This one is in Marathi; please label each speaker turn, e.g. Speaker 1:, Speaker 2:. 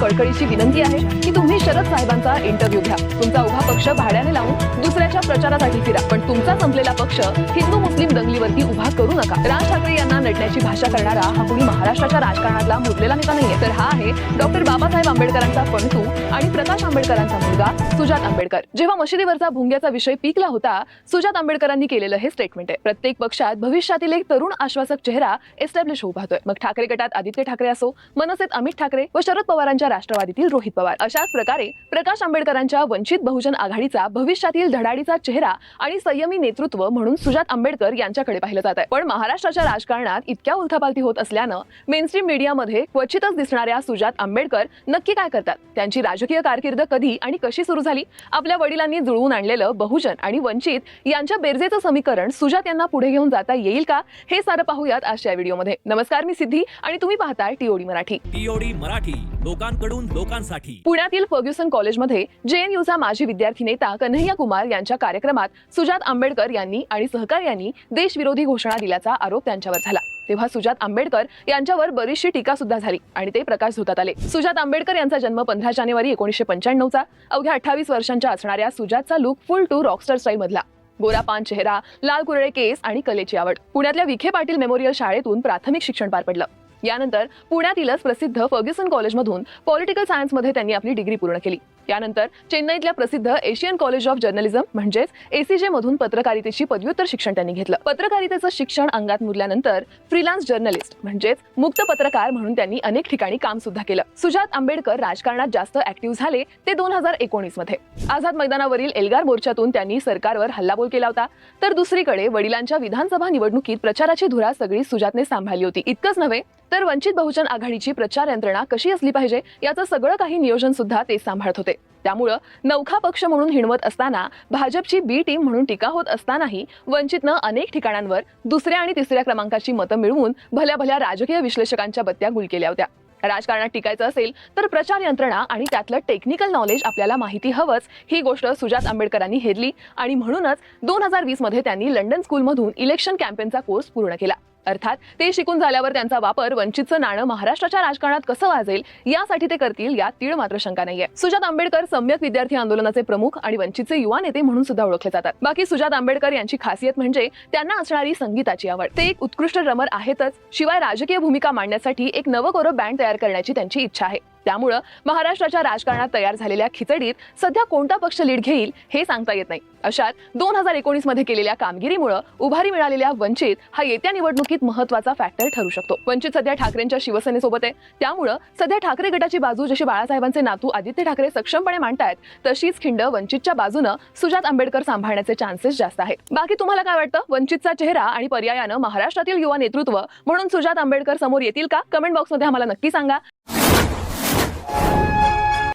Speaker 1: कळकळीची विनंती आहे की तुम्ही शरद साहेबांचा इंटरव्ह्यू घ्या. तुमचा उभा पक्ष भाड्याने लावून दुसऱ्याच्या प्रचारासाठी फिरा. पण तुमचा संपलेला पक्ष हिंदू मुस्लिम दंगलीवरती उभा करू नका. राज ठाकरे यांना भाषा करणारा हा कुणी महाराष्ट्राच्या राजकारणातला मुरलेला नेता नाहीये. तर हा आहे डॉक्टर बाबासाहेब आंबेडकरांचा पणतू आणि प्रकाश आंबेडकरांचा मुलगा सुजात आंबेडकर. जेव्हा मशिदीवरचा भुंग्याचा विषय पिकला होता सुजात आंबेडकरांनी केलेलं हे स्टेटमेंट आहे. प्रत्येक पक्षात भविष्यातील एक तरुण आश्वासक चेहरा एस्टॅब्लिश होऊ पाहतोय. मग ठाकरे गटात आदित्य ठाकरे असो मनसेत अमित ठाकरे व शरद पवारांच्या राष्ट्रवादीतील रोहित पवार. अशाच प्रकारे प्रकाश आंबेडकरांच्या वंचित बहुजन आघाडीचा भविष्यातील धडाडीचा चेहरा आणि संयमी नेतृत्व म्हणून सुजात आंबेडकर यांच्याकडे पाहिलं जात आहे पण महाराष्ट्राच्या राजकारणात इतक्या उलथापालथी होत असल्यानं मेनस्ट्रीम मीडियामध्ये क्वचितच दिसणाऱ्या सुजात आंबेडकर नक्की काय करतात? त्यांची राजकीय कारकीर्द कधी आणि कशी सुरू झाली? आपल्या वडिलांनी जुळवून आणलेलं बहुजन आणि वंचित यांच्या बेरजेचं समीकरण सुजात यांना पुढे घेऊन जाता येईल का? हे सारं पाहूयात आजच्या व्हिडिओमध्ये. नमस्कार मी सिद्धी आणि तुम्ही पाहताय टीओडी मराठी.
Speaker 2: टीओडी मराठी लोकांकडून लोकांसाठी.
Speaker 1: पुण्यातील फर्ग्युसन कॉलेजमध्ये जेएनयूचा माजी विद्यार्थी नेता कन्हैया कुमार यांच्या कार्यक्रमात सुजात आंबेडकर यांनी आणि सहकार्यांनी देशविरोधी घोषणा दिल्याचा आरोप त्यांच्यावर झाला. तेव्हा सुजात आंबेडकर यांच्यावर बरीचशी टीका सुद्धा झाली आणि ते प्रकाश धुतात आले. सुजात आंबेडकर यांचा जन्म पंधरा जानेवारी एकोणीशे पंच्याण्णवचा अवघ्या अठ्ठावीस वर्षांच्या असणाऱ्या सुजातचा look full to rockstar style मधला. गोरा पान चेहरा लाल कुरळे केस आणि कलेची आवड. पुण्यातल्या विखे पाटील मेमोरियल शाळेतून प्राथमिक शिक्षण पार पडलं. यानंतर पुण्यातीलच प्रसिद्ध फर्ग्युसन कॉलेजमधून पॉलिटिकल सायन्समध्ये त्यांनी आपली डिग्री पूर्ण केली. त्यानंतर चेन्नईतल्या प्रसिद्ध एशियन कॉलेज ऑफ जर्नलिझम म्हणजेच एसीजे मधून पत्रकारितेची पदव्युत्तर शिक्षण त्यांनी घेतलं. पत्रकारितेचं शिक्षण अंगात मुरल्यानंतर फ्रीलान्स जर्नलिस्ट म्हणजेच मुक्त पत्रकार म्हणून त्यांनी अनेक ठिकाणी काम सुद्धा केलं. सुजात आंबेडकर राजकारणात जास्त ऍक्टिव्ह झाले ते दोन हजार एकोणीसमध्ये आझाद मैदानावरील एल्गार मोर्चातून त्यांनी सरकारवर हल्लाबोल केला होता. तर दुसरीकडे वडिलांच्या विधानसभा निवडणुकीत प्रचाराची धुरा सगळी सुजातने सांभाळली होती. इतकंच नव्हे तर वंचित बहुजन आघाडीची प्रचार यंत्रणा कशी असली पाहिजे याचं सगळं काही नियोजन सुद्धा ते सांभाळत होते. त्यामुळं नौखा पक्ष म्हणून हिणवत असताना भाजपची बी टीम म्हणून टीका होत असतानाही वंचितनं अनेक ठिकाणांवर दुसऱ्या आणि तिसऱ्या क्रमांकाची मतं मिळवून भल्या भल्या राजकीय विश्लेषकांच्या बत्त्या गुल केल्या होत्या. राजकारणात टिकायचं असेल तर प्रचार यंत्रणा आणि त्यातलं टेक्निकल नॉलेज आपल्याला माहिती हवंच ही गोष्ट सुजात आंबेडकरांनी हेरली आणि म्हणूनच दोन हजार वीसमध्ये त्यांनी लंडन स्कूलमधून इलेक्शन कॅम्पेनचा कोर्स पूर्ण केला. अर्थात ते शिकून झाल्यावर त्यांचा वापर वंचितचं नाणं महाराष्ट्राच्या राजकारणात कसं वाजेल यासाठी ते करतील यात तीळ मात्र शंका नाहीये. सुजात आंबेडकर सम्यक विद्यार्थी आंदोलनाचे प्रमुख आणि वंचितचे युवा नेते म्हणून सुद्धा ओळखले जातात. बाकी सुजात आंबेडकर यांची खासियत म्हणजे त्यांना असणारी संगीताची आवड. ते एक उत्कृष्ट ड्रमर आहेतच शिवाय राजकीय भूमिका मांडण्यासाठी एक नवकोरं बँड तयार करण्याची त्यांची इच्छा आहे. त्यामुळं महाराष्ट्राच्या राजकारणात तयार झालेल्या खिचडीत सध्या कोणता पक्ष लीड घेईल हे सांगता येत नाही. अशात दोन हजार एकोणीसमध्ये केलेल्या कामगिरीमुळे उभारी मिळालेल्या वंचित हा येत्या निवडणुकीत महत्त्वाचा फॅक्टर ठरू शकतो. वंचित सध्या ठाकरेंच्या शिवसेनेसोबत आहे. त्यामुळं सध्या ठाकरे गटाची बाजू जशी बाळासाहेबांचे नातू आदित्य ठाकरे सक्षमपणे मांडतायत तशीच खिंड वंचितच्या बाजूनं सुजात आंबेडकर सांभाळण्याचे चान्सेस जास्त आहेत. बाकी तुम्हाला काय वाटतं? वंचितचा चेहरा आणि पर्यायानं महाराष्ट्रातील युवा नेतृत्व म्हणून सुजात आंबेडकर समोर येतील का? कमेंट बॉक्समध्ये आम्हाला नक्की सांगा.